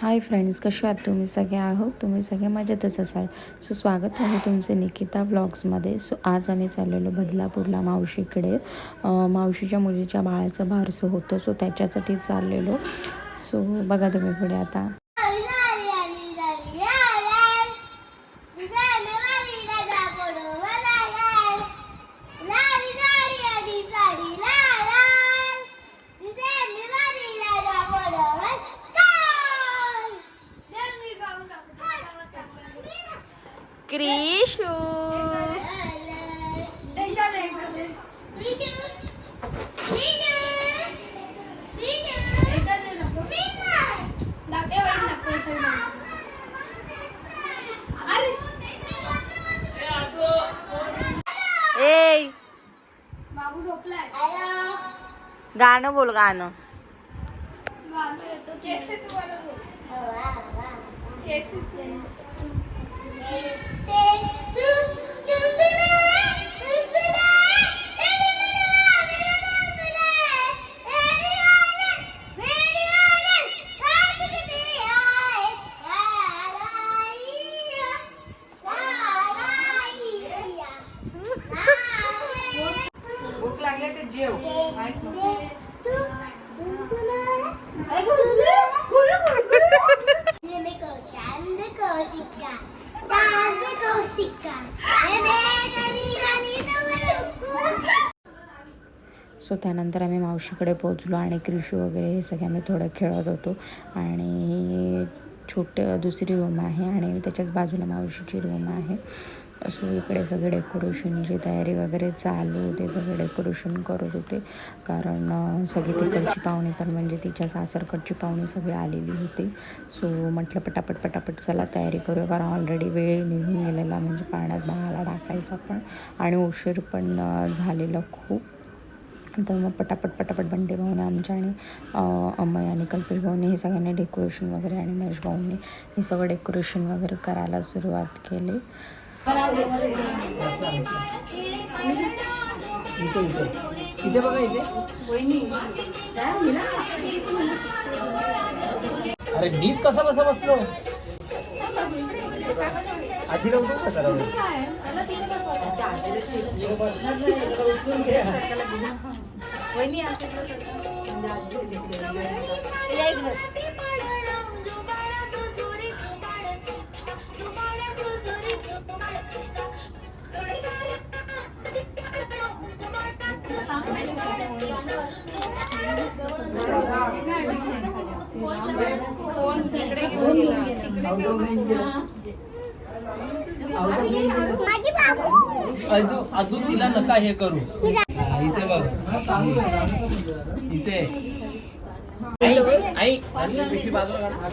Hi friends कसे आहात तुम्ही? सगळे आहो तुम्ही सगळे मजेतच असाल. सो स्वागत आहे तुमचे निकिता व्लॉग्समध्ये सो आज आम्ही चाललेलो बदलापूरला मावशीकडे. मावशीच्या मुलीच्या बाळाचं बारसं होतं सो त्याच्यासाठी चाललेलो. सो बघा तुम्ही पुढे आता. क्रिशू। ए बाबू झोपलाय. गाणं बोल गाणं. बाबू येतो सो त्यानंतर आम्ही मावशीकडे पोचलो आणि क्रिशू वगैरे हे सगळे आम्ही थोडं खेळत होतो. आणि छोटे दुसरी रूम आहे आणि त्याच्याच बाजूला मावशीची रूम आहे. सो इकडे सगळे डेकोरेशनची तयारी वगैरे चालू ते सगळे डेकोरेशन करत होते. कारण सगळी तिकडची पाहुणी पण म्हणजे तिच्या सासरकडची पाहुणी सगळी आलेली होती. सो म्हटलं पटापट पटापट चला तयारी करूया. कारण ऑलरेडी वेळ निघून गेलेला म्हणजे पाण्यात बाळाला टाकायचा पण आणि उशीर पण झालेला खूप. तर मग पटापट पटापट बंडे भाऊने आमच्या आणि अं, अमय आणि कल्पेश भाऊने हे सगळ्यांनी डेकोरेशन वगैरे आणि महेश भाऊने हे सगळं डेकोरेशन वगैरे करायला सुरुवात केली. अरे मीच कसा बसा बसलो? आजी नव्हतो का जरा. माझी बाबू अजून अजून तिला नका हे करू. इथे. आई पिशवी बाजूला काढ.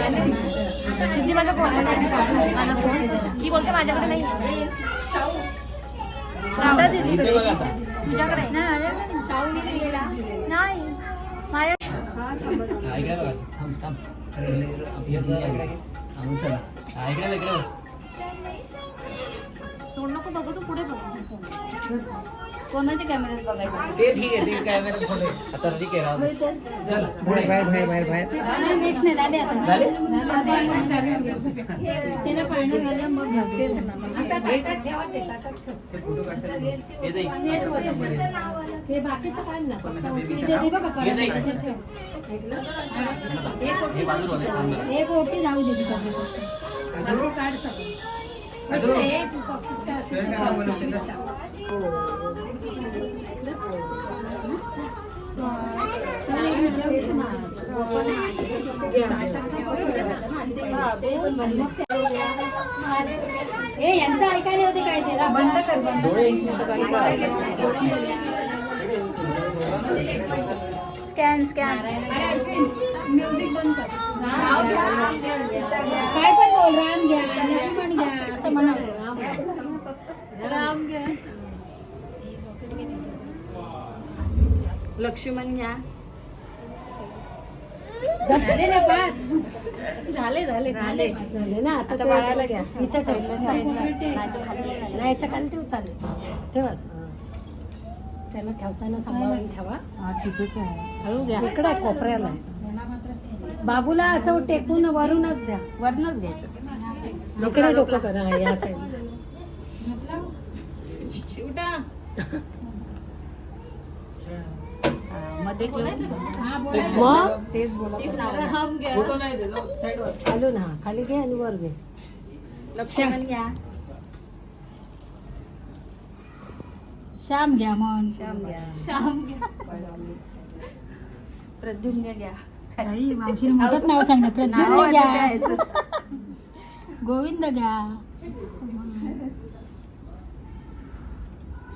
सिद्धी माझा फोन माझा फोन ती बोलते माझ्याकडे नाही. इथे बघ आता. तुझ्याकडे नाही माझ्या. तोंड नको बघू तू पुढे बघ. कोणाच्या कॅमेऱ्यात बघायचं? ते ठीक आहे ते काय फोटो आहे. आता ठीक आहे राहू दे. चल पुढे. बाहेर बाहेर बाहेर बाहेर. नेक्स्ट नाही दादे आता. झाले? त्याला पाळणं घालूया मग घालते ते फोटो काढतात हे दे. हे बाकीचं काय ना. फक्त ओटी दे दे बघा परत. हे याच्यात ठेव. हे बाजूला होते थांब जरा. एक ओटी जाऊ दे. बाकी काढ सगळं. ए यांचं ऐकायला होते काय ते बंद कर स्कॅन स्कॅन. म्युझिक बंद कर काय पण बोल राम घ्या लक्ष्मण घ्या असं म्हणावं. राम घ्या. लक्ष्मण घ्या. झाले ना पाच? झाले झाले झाले. झाले ना आता बाळाला घ्या. इथं याच्या खाली ठेव चालेल. ठेवा त्याला ठेवताना सांभाळून ठेवा. हळू घ्या. इकडे आहे, कोपऱ्याला. बाबूला असं टेकून वरूनच द्या. वरनच घ्यायचं. इकडे डोकं करा हा, या साईडमध्ये मग? तेच बोला. खालून हा खाली घे आणि वर घे. लक्ष्मण घ्या. श्याम घ्या मन श्याम घ्या. श्याम घ्या. प्रद्युम्न घ्या. काही मावशीने मोठंच नाव सांगणं प्रद्युम्न घ्या. गोविंद घ्या.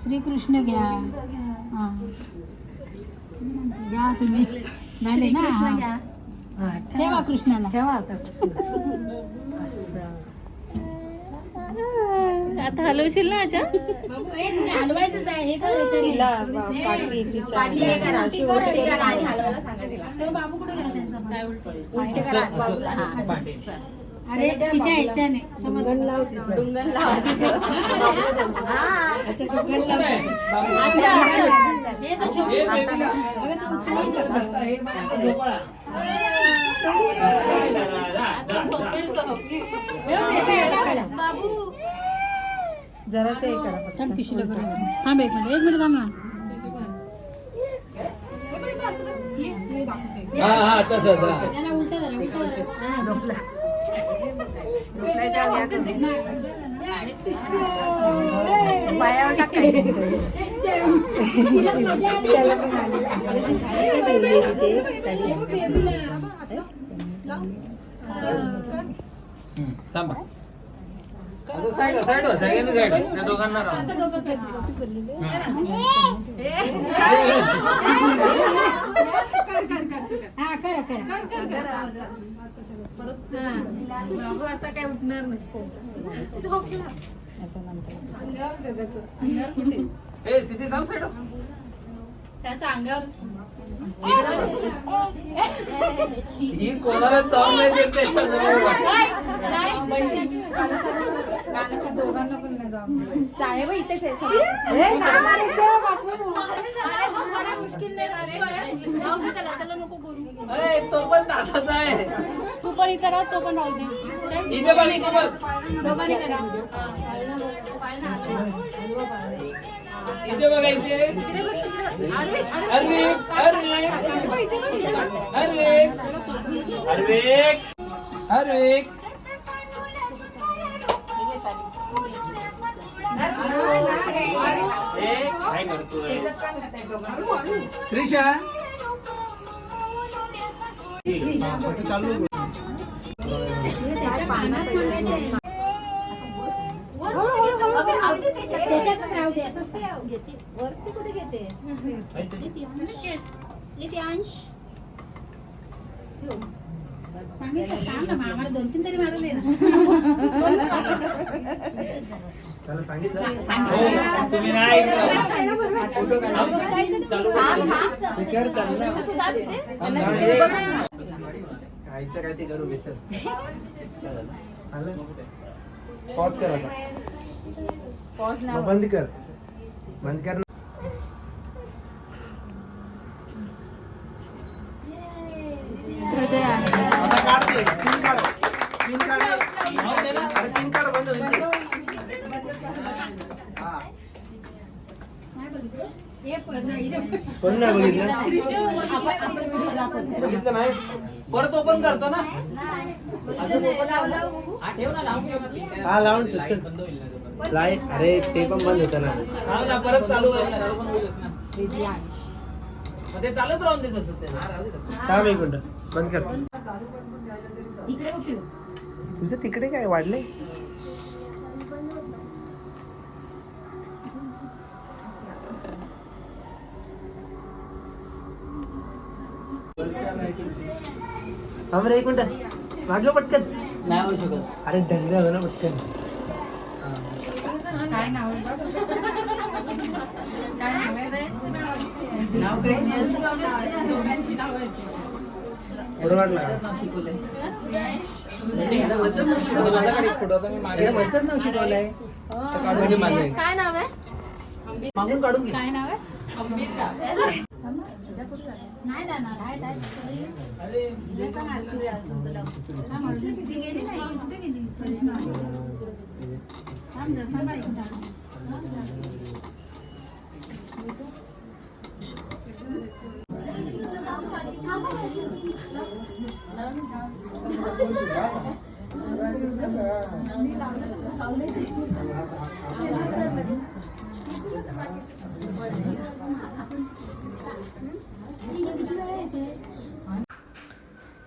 श्रीकृष्ण घ्या. हा. घ्या तुम्ही. झाले ना? ठेवा कृष्णाला. ठेवा आता. असं. आता हलवशील ना अशा हलवायचंच आहे हे बाबू कुठे गेला त्यांचा? अरे तिच्या ह्याच्याने डुंगण लाव. हे. हे हे. हे हे काय करा. हे. थांब करू थांब एक मिनिट एक मिनिट थांब ना हा हा हा. उलट झालं उलट झालं पायावर टाकायचं. त्याला पण आली. अरे, ती बेबी आहे तिथे. हम्म, सांभाळ. आता साईड साईड सगळ्यांनी साईड त्या दोघांना राहा हा. करा करा. बाबू आता काय उठणार नाही. ए सिद्धी थांब साईड त्याच्या अंगावर. ही कोणाला जाऊन नाही देत त्याच्याजवळ दोघांना पण नाही जाऊ चाळे बाई इथेच आहे ए, नाही मारायचं, बापू. त्याला नको करू. ए, तो पण तासाचा आहे. तू पण इथे राह तो पण राहू दे. इथे पण इथे बघ दोघांनी करा. इथे बघा इथे. अर्विक अर्विक अर्विक अर्विक अर्विक ए, काय करतोय त्रिशा त्याच्यातच राहू दे असं सांगितलं थांब ना आम्हाला दोन तीन तरी मारून दे ना. त्याला सांगितलं. हो, तुम्ही नाही ऐकलं. फोटो काढा. चालू खायचं काय ते करू पॉज पॉज बंद कर. बंद कर हृदय आहे आता काढ ते तीन काढ तीन काढ अरे तीन काढ बंद होईल ते. हा काय बघितलंस? हे कोण नाही बघितलं? नाही? परत ओपन करतो ना? हा, ठेव ना लावून ठेव. ना. हा लावून ठेव, लाइट अरे ते पण बंद होतं ना. परत चालू ते चालत राहून दे तसं ते. हा, राहू दे तसं. थांब एक मिनिट. बंद कर. तुझं तिकडे काय वाढलंय? थांब रे एक मिनिट. पटकन. नाही होऊ शकत. अरे डंगर हो ना पटकन. काय नाव. काय नाव आहे रे? नाव काय? दोघांची नाव आहेत. एवढं वाटलं. आता माझ्याकडे एक फोटो होता मी मागे म्हणतात नाव शिकवलंय. काढून घे माझं. एक. काय नाव आहे? मागून काढून काय नाव आहे? नाही जाणार आहे काय किती गेली नाही कुठे गेली करिश्मा थांब जरा, थांब ऐकून टाक.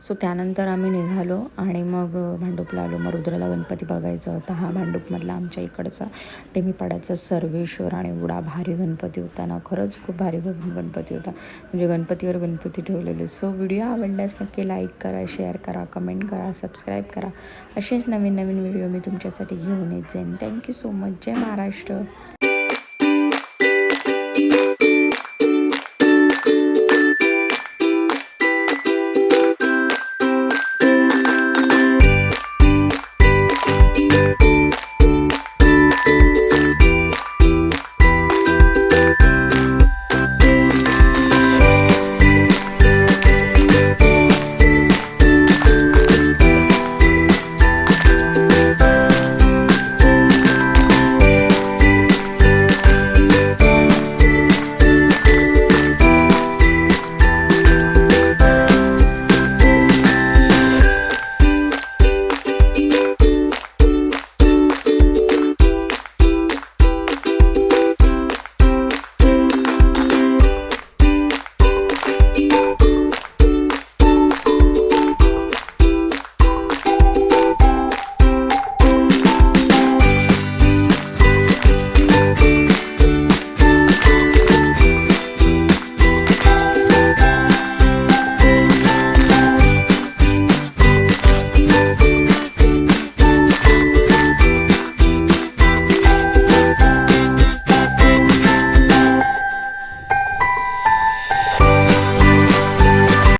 सो त्यानंतर आम्ही निघालो आणि मग भांडूपला आलो. मग रुद्राला गणपती बघायचा होता. हा भांडूपमधला आमच्या इकडचा टेमीपाड्याचा सर्वेश्वर आणि एवढा भारी गणपती होता ना. खरंच खूप भारी गण- गणपती होता. म्हणजे गणपतीवर गणपती ठेवलेले. सो व्हिडिओ आवडल्यास नक्की लाईक करा शेअर करा कमेंट करा सबस्क्राईब करा. असेच नवीन नवीन व्हिडिओ मी तुमच्यासाठी घेऊन येत जाईन थँक्यू सो मच जय महाराष्ट्र.